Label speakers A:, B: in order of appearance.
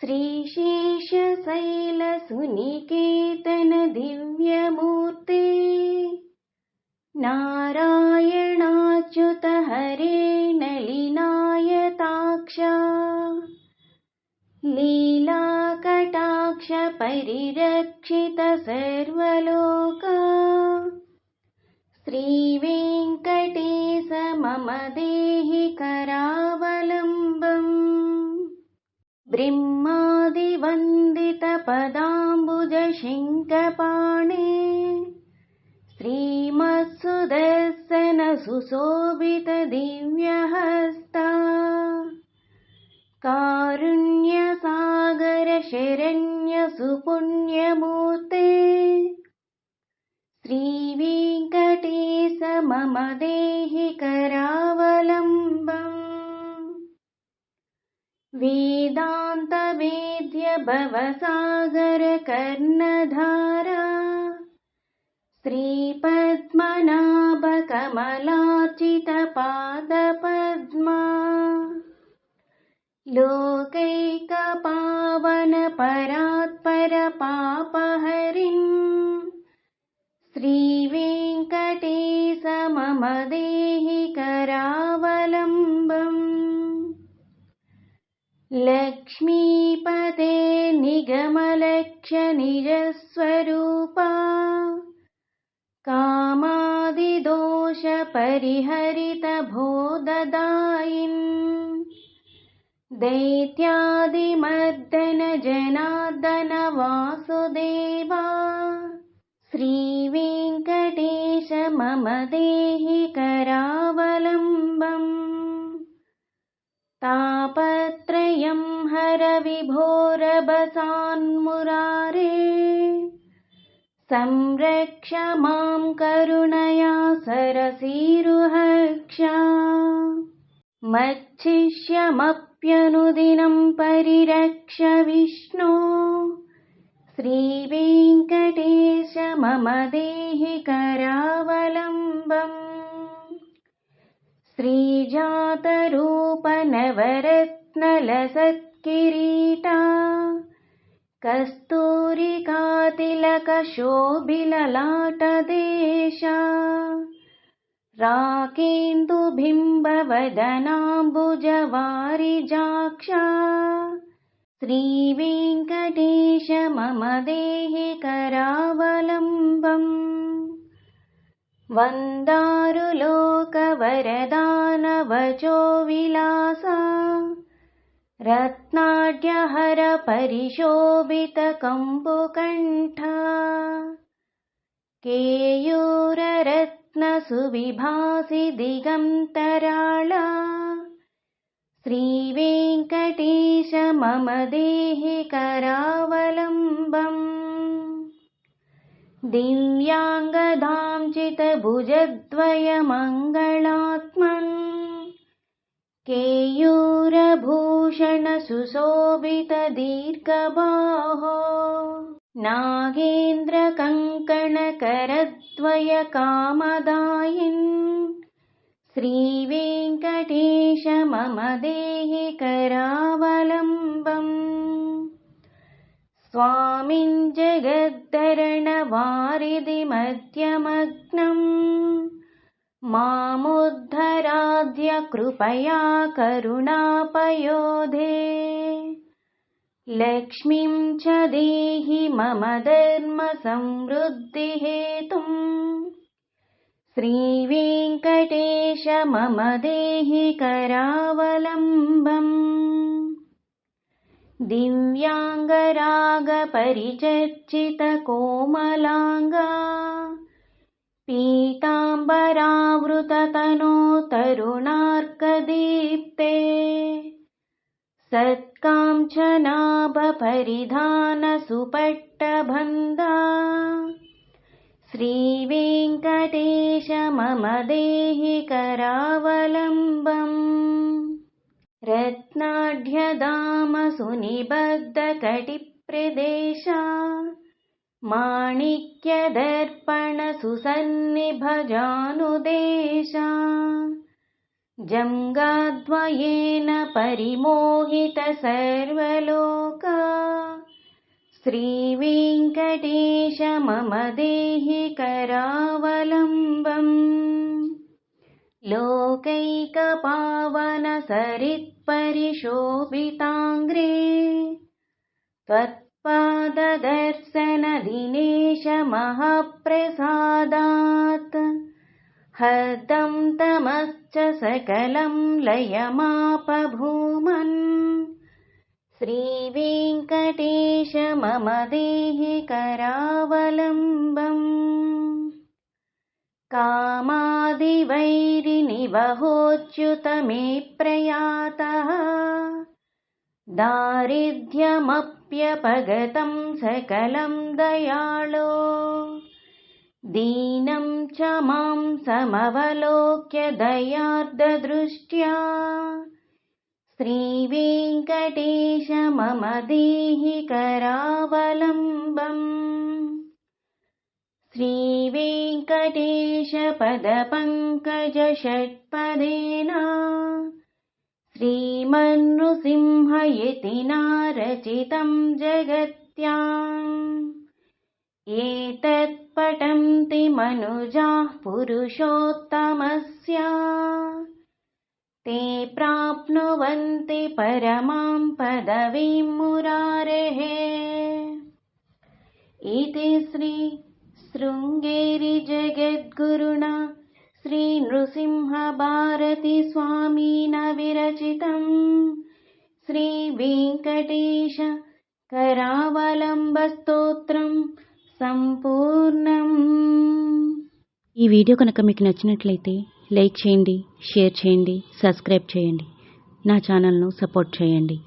A: श्रीशेषशैलसुनिकेतन दिव्यमूर्ते नारायणाच्युत हरे नलिनायताक्षा। लीलाकटाक्ष परिरक्षित सर्वलोका श्रीवेङ्कटेश मम देहि करावलम्बम् ब्रह्मादिवन्दितपदाम्बुजशङ्कपाणे श्रीमत्सुदर्शन सुशोभित दिव्यहस्ता कारुण्यसागर शरण्यसुपुण्यमूर्ते श्रीवेङ्कटेश मम देहि करावलम्बम् वेदान्तवेद्य भवसागर कर्णधारा श्रीपद्मनाभकमलाचितपादपद्मा लोकैकपावनपरात्परपापहरिम् श्रीवेङ्कटेश लक्ष्मीपते निगमलक्ष्य निजस्वरूपा कामादिदोषपरिहरितभोददायिन्। दैत्यादिमर्दन जनार्दन वासुदेवा श्रीवेङ्कटेश मम देहि करावलम्बम्। हर विभोरबसान्मुरारे संरक्ष मां करुणया सरसीरुहक्षा मच्छिष्यमप्यनुदिनं परिरक्ष विष्णो श्रीवेङ्कटेश मम देहि करावलम्बम् श्रीजातरूपनवरत्नलसत्किरीटा कस्तूरिकातिलकशोभिललाटदेशा राकेन्दुबिम्बवदनाम्बुजवारिजाक्षा श्रीवेङ्कटेश मम देहि करावलम्बम्। वन्दारुलोकवरदानवचो विलासा रत्नाढ्यहर परिशोभितकम्बुकण्ठा केयूररत्नसुविभासि दिगन्तराळा श्रीवेङ्कटेश मम देहि करावलम्बम् दिव्याङ्गदां चितभुजद्वयमङ्गलात्मन् केयूरभूषणसुशोभितदीर्घबाहो। नागेन्द्रकङ्कणकरद्वयकामदायिन्। श्रीवेङ्कटेश मम देहि करावलम्बम् स्वामिन् जगद्धरणवारिधिमध्यमग्नम् मामुद्धराद्य कृपया करुणापयोधे। लक्ष्मीं च देहि मम धर्मसंवृद्धिहेतुम् श्रीवेङ्कटेश मम देहि करावलम्बम्। दिव्याङ्गरागपरिचर्चितकोमलाङ्गा पीताम्बरावृततनो तरुणार्कदीप्ते सत्काञ्चनाभपरिधानसुपट्टबन्धा श्रीवेङ्कटेश मम देहि करावलम्बम् रत्नाढ्यदामसुनिबद्धकटिप्रदेशा माणिक्यदर्पणसुसन्निभजानुदेशा जङ्गाद्वयेन परिमोहित सर्वलोका श्रीवेङ्कटेश मम देहि करावलम्बम् लोकैकपावनसरित्परिशोभिताङ्ग्रे। त्वत्पाददर्शनदिनेश महाप्रसादात् हदं तमश्च सकलं लयमापभूमन्। श्रीवेङ्कटेश मम देहि करावलम्बम् कामादिवैरिनिवहोच्युत मे प्रयातः दारिद्र्यमप्यपगतं सकलं दयाळो। दीनं च मां समवलोक्य दयार्द्रदृष्ट्या। श्रीवेङ्कटेश मम देहि करावलम्बम्। श्रीवेङ्कटेशपदपङ्कजषट्पदेन श्रीमन्नृसिंहयतिना रचितं जगत्याम् एतत्पठन्ति मनुजाः पुरुषोत्तमस्य। ते प्राप्नुवन्ति परमां पदवीं मुरारेः। इति श्री शृङ्गेरिजगद्गुरुणा శ్రీ నృసింహ నృసింహభారతి స్వామిన విరచితం శ్రీ వెంకటేశ కరావలంబస్తోత్రం సంపూర్ణం
B: ఈ వీడియో కనుక మీకు నచ్చినట్లయితే లైక్ చేయండి షేర్ చేయండి సబ్స్క్రైబ్ చేయండి. నా ఛానల్ను సపోర్ట్ చేయండి.